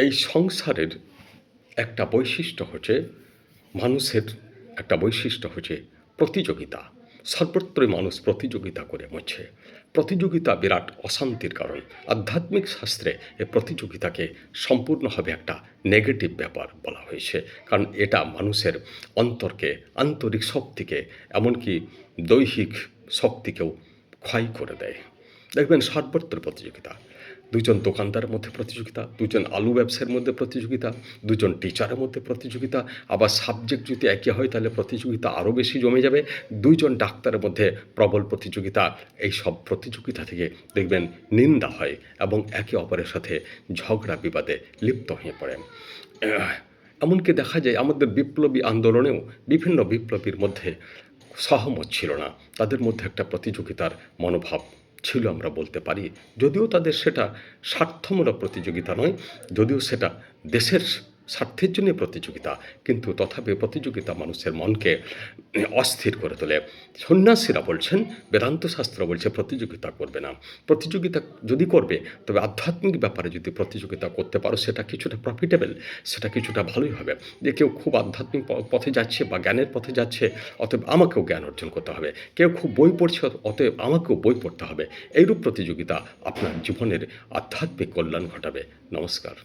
এই সংসারের একটা বৈশিষ্ট্য হচ্ছে, মানুষের একটা বৈশিষ্ট্য হচ্ছে প্রতিযোগিতা। সর্বত্রই মানুষ প্রতিযোগিতা করে মরছে। প্রতিযোগিতা বিরাট অশান্তির কারণ। আধ্যাত্মিক শাস্ত্রে এই প্রতিযোগিতাকে সম্পূর্ণভাবে একটা নেগেটিভ ব্যাপার বলা হয়েছে। কারণ এটা মানুষের অন্তরকে, আন্তরিক শক্তিকে, এমনকি দৈহিক শক্তিকেও ক্ষয় করে দেয়। দেখবেন সর্বত্র প্রতিযোগিতা। দুজন দোকানদারের মধ্যে প্রতিযোগিতা দুজন আলু ব্যবসার মধ্যে প্রতিযোগিতা দুজন টিচারের মধ্যে প্রতিযোগিতা, আবার সাবজেক্ট যদি একই হয় তাহলে প্রতিযোগিতা আরও বেশি জমে যাবে। দুইজন ডাক্তারের মধ্যে প্রবল প্রতিযোগিতা, এই সব প্রতিযোগিতা থেকে দেখবেন নিন্দা হয় এবং একে অপরের সাথে ঝগড়া বিবাদে লিপ্ত হয়ে পড়ে। এমনকি দেখা যায় আমাদের বিপ্লবী আন্দোলনেও বিভিন্ন বিপ্লবীর মধ্যে সহমত ছিল না। তাদের মধ্যে একটা প্রতিযোগিতার মনোভাব ছিল আমরা বলতে পারি। যদিও তাদের সেটা স্বার্থমূলক প্রতিযোগিতা নয় যদিও সেটা দেশের স্বার্থের জন্য প্রতিযোগিতা, কিন্তু তথাপি প্রতিযোগিতা মানুষের মনকে অস্থির করে তোলে। সন্ন্যাসীরা বলছেন, বেদান্ত শাস্ত্র বলছে প্রতিযোগিতা করবে না। প্রতিযোগিতা যদি করবে, তবে আধ্যাত্মিক ব্যাপারে যদি প্রতিযোগিতা করতে পারো, সেটা কিছুটা প্রফিটেবল সেটা কিছুটা ভালোই হবে। যে কেউ খুব আধ্যাত্মিক পথে যাচ্ছে বা জ্ঞানের পথে যাচ্ছে, অতএব আমাকেও জ্ঞান অর্জন করতে হবে। কেউ খুব বই পড়ছে, অতএব আমাকেও বই পড়তে হবে। এইরূপ প্রতিযোগিতা আপনার জীবনের আধ্যাত্মিক কল্যাণ ঘটাবে। নমস্কার।